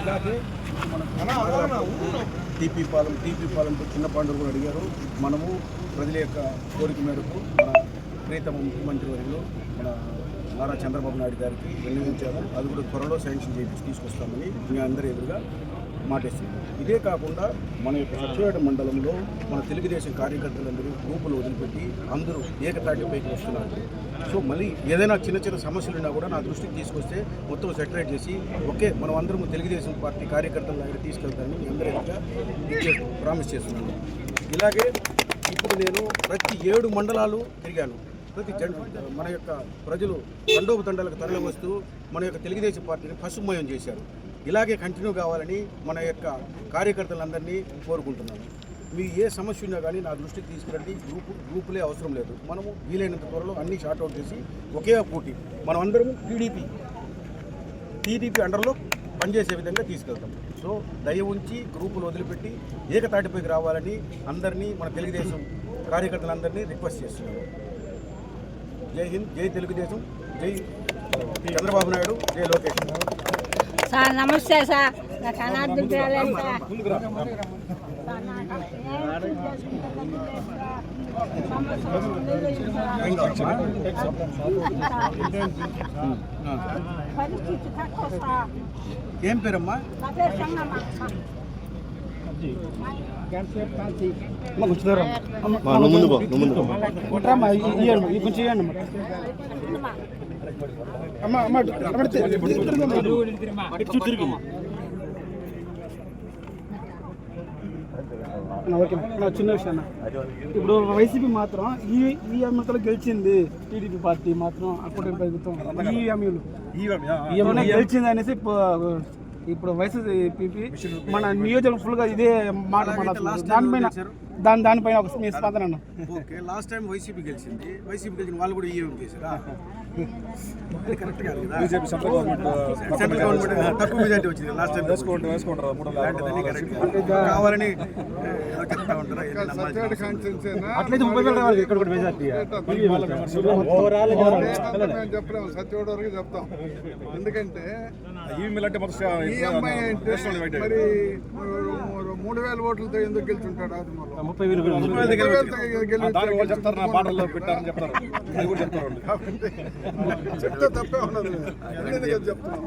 అలాగే TP Palem TP పాలెంతో చిన్న పాండవులు కూడా అడిగారు. మనము ప్రజల యొక్క కోరిక మేరకు మన ప్రీతమ ముఖ్యమంత్రి వర్యులు మన నారా చంద్రబాబు నాయుడు గారికి విన్నవించాము. అది కూడా త్వరలో శాంక్షన్ చేయించి తీసుకొస్తామని మీ అందరి ఎదురుగా మాటేసింది. ఇదే కాకుండా మన యొక్క సత్యవేట మండలంలో మన తెలుగుదేశం కార్యకర్తలందరూ గ్రూపులు వదిలిపెట్టి అందరూ ఏకతాటిపైకి వస్తున్నారు. సో మళ్ళీ ఏదైనా చిన్న చిన్న సమస్యలు ఉన్నా కూడా నా దృష్టికి తీసుకొస్తే మొత్తం సెటరేట్ చేసి ఓకే మనం అందరం తెలుగుదేశం పార్టీ కార్యకర్తల దగ్గర తీసుకెళ్తామని మీ ప్రామిస్ చేస్తున్నాను. ఇలాగే ఇప్పుడు నేను ప్రతి ఏడు మండలాలు తిరిగాను. ప్రతి జన్ మన యొక్క ప్రజలు తండోపు తండాలకు తరలి వస్తూ మన యొక్క తెలుగుదేశం పార్టీని పశుమయం చేశారు. ఇలాగే కంటిన్యూ కావాలని మన యొక్క కార్యకర్తలందరినీ కోరుకుంటున్నాను. మీ ఏ సమస్య ఉన్నా కానీ నా దృష్టికి తీసుకురండి. గ్రూపు గ్రూపులే అవసరం లేదు. మనము వీలైనంత త్వరలో అన్ని షార్ట్అవుట్ చేసి ఒకే పోటీ. మనం టీడీపీ టీడీపీ అండర్లో పనిచేసే విధంగా తీసుకెళ్తాం. సో దయ ఉంచి గ్రూపులు వదిలిపెట్టి ఏకతాటిపైకి రావాలని అందరినీ మన తెలుగుదేశం కార్యకర్తలందరినీ రిక్వెస్ట్ చేస్తున్నాను. జై హింద్ జై తెలుగుదేశం జై చంద్రబాబు నాయుడు జై లోకేష్ సార్ నమస్తే సార్ నాకు సార్. ఏం కావాలి? ఆ. పరిస్థితి తక్కువ సార్ ఏం పేరమ్మా నా పేరు సంగమ్మ ఓకే నా చిన్న విషయం. ఇప్పుడు వైసీపీ మాత్రం ఈ ఈ ఎమ్మెల్యేలు గెలిచింది. టీడీపీ పార్టీ మాత్రం అక్కడ ప్రభుత్వం. ఈ ఎమ్మెల్యేలు ఈఎంఐ గెలిచింది అనేసి ఇప్పుడు- ఇప్పుడు వైసీపీ మన నియోజకవర్గం ఫుల్గా ఇదే మాట మాట్లాడుతున్నారు. దానిపైన దాని దానిపైన ఒక మీ స్పందన అన్న. ఓకే లాస్ట్ టైం వైసీపీ గెలిచింది. వైసీపీ గెలిచిన వాళ్ళు కూడా ఈఎం చేశారా కరెక్ట్ కాదు BJP central government central government తక్కువ మెజార్టీ వచ్చింది లాస్ట్ టైం. వేసుకుంటారు వేసుకుంటారు మూడు కరెక్ట్ కావాలని చెప్తా ఉంటారా అట్లయితే ముప్పై వేలు రావాలి ఇక్కడ కూడా మెజార్టీ చెప్పలేము సత్యవాడ వరకు చెప్తాం. ఎందుకంటే ఈవీఎంలు అంటే మరి మూడు- వేల ఓట్లతో ఎందుకు గెలుచుంటాడు ఆదిమూలం? ముప్పై వేలు చెప్తారు నా పాటల్లో పెట్టారని చెప్తారు అది కూడా చెప్తారు చెప్తే తప్పే ఉన్నది ఎందుకు చెప్తున్నాం